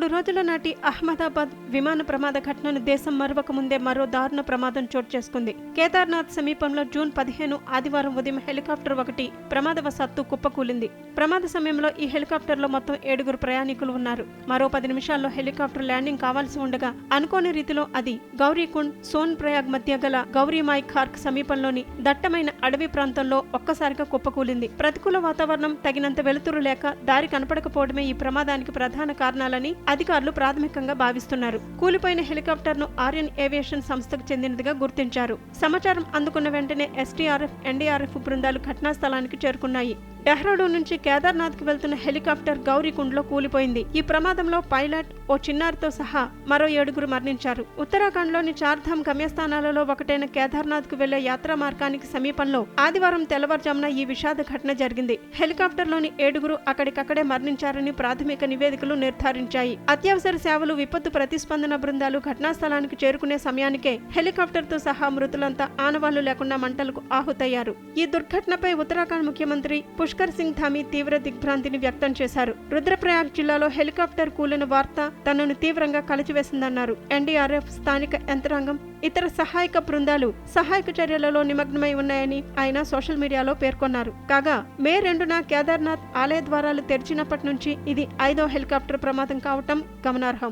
మూడు రోజుల నాటి అహ్మదాబాద్ విమాన ప్రమాద ఘటనను దేశం మరొక ముందే మరో దారుణ ప్రమాదం చోటు చేసుకుంది. కేదార్నాథ్ సమీపంలో జూన్ పదిహేను ఆదివారం ఉదయం హెలికాప్టర్ ఒకటి ప్రమాదవశాత్తు కుప్పకూలింది. ప్రమాద సమయంలో ఈ హెలికాప్టర్లో మొత్తం ఏడుగురు ప్రయాణికులు ఉన్నారు. మరో పది నిమిషాల్లో హెలికాప్టర్ ల్యాండింగ్ కావాల్సి ఉండగా అనుకోని రీతిలో అది గౌరీకుండ్ సోన్ ప్రయాగ్ మధ్య గల గౌరీమాయ్ ఖార్క్ సమీపంలోని దట్టమైన అడవి ప్రాంతంలో ఒక్కసారిగా కుప్పకూలింది. ప్రతికూల వాతావరణం తగినంత వెలుతురు లేక దారి కనపడకపోవడమే ఈ ప్రమాదానికి ప్రధాన కారణాలని అధికారులు ప్రాథమికంగా భావిస్తున్నారు. కూలిపోయిన హెలికాప్టర్ను ఆర్యన్ ఏవియేషన్ సంస్థకు చెందినదిగా గుర్తించారు. సమాచారం అందుకున్న వెంటనే ఎస్టీఆర్ఎఫ్ ఎన్డీఆర్ఎఫ్ బృందాలు ఘటనా స్థలానికి చేరుకున్నాయి. డెహ్రాడూన్ నుంచి కేదార్నాథ్కు వెళ్తున్న హెలికాప్టర్ గౌరీకుండ్లో కూలిపోయింది. ఈ ప్రమాదంలో పైలట్ ఓ చిన్నారితో సహా మరో ఏడుగురు మరణించారు. ఉత్తరాఖండ్లోని చార్ధామ్ గమ్యస్థానాలలో ఒకటైన కేదార్నాథ్కు వెళ్ళే యాత్రా మార్గానికి సమీపంలో ఆదివారం తెల్లవారుజామున ఈ విషాద ఘటన జరిగింది. హెలికాప్టర్లోని ఏడుగురు అక్కడికక్కడే మరణించారని ప్రాథమిక నివేదికలు నిర్ధారించాయి. అత్యవసర సేవలు విపత్తు ప్రతిస్పందన బృందాలు ఘటనా స్థలానికి చేరుకునే సమయానికే హెలికాప్టర్తో సహా మృతులంతా ఆనవాళ్ళు లేకుండా మంటలకు ఆహుతయ్యారు. ఈ దుర్ఘటనపై ఉత్తరాఖండ్ ముఖ్యమంత్రి పుష్ పుష్కర్ సింగ్ ధామి తీవ్ర దిగ్భ్రాంతిని వ్యక్తం చేశారు. రుద్రప్రయాగ్ జిల్లాలో హెలికాప్టర్ కూలిన వార్త తనను తీవ్రంగా కలిచివేసిందన్నారు. ఎన్డీఆర్ఎఫ్ స్థానిక యంత్రాంగం ఇతర సహాయక బృందాలు సహాయక చర్యలలో నిమగ్నమై ఉన్నాయని ఆయన సోషల్ మీడియాలో పేర్కొన్నారు. కాగా మే రెండున కేదార్నాథ్ ఆలయ ద్వారాలు తెరిచినప్పటి నుంచి ఇది ఐదో హెలికాప్టర్ ప్రమాదం కావటం గమనార్హం.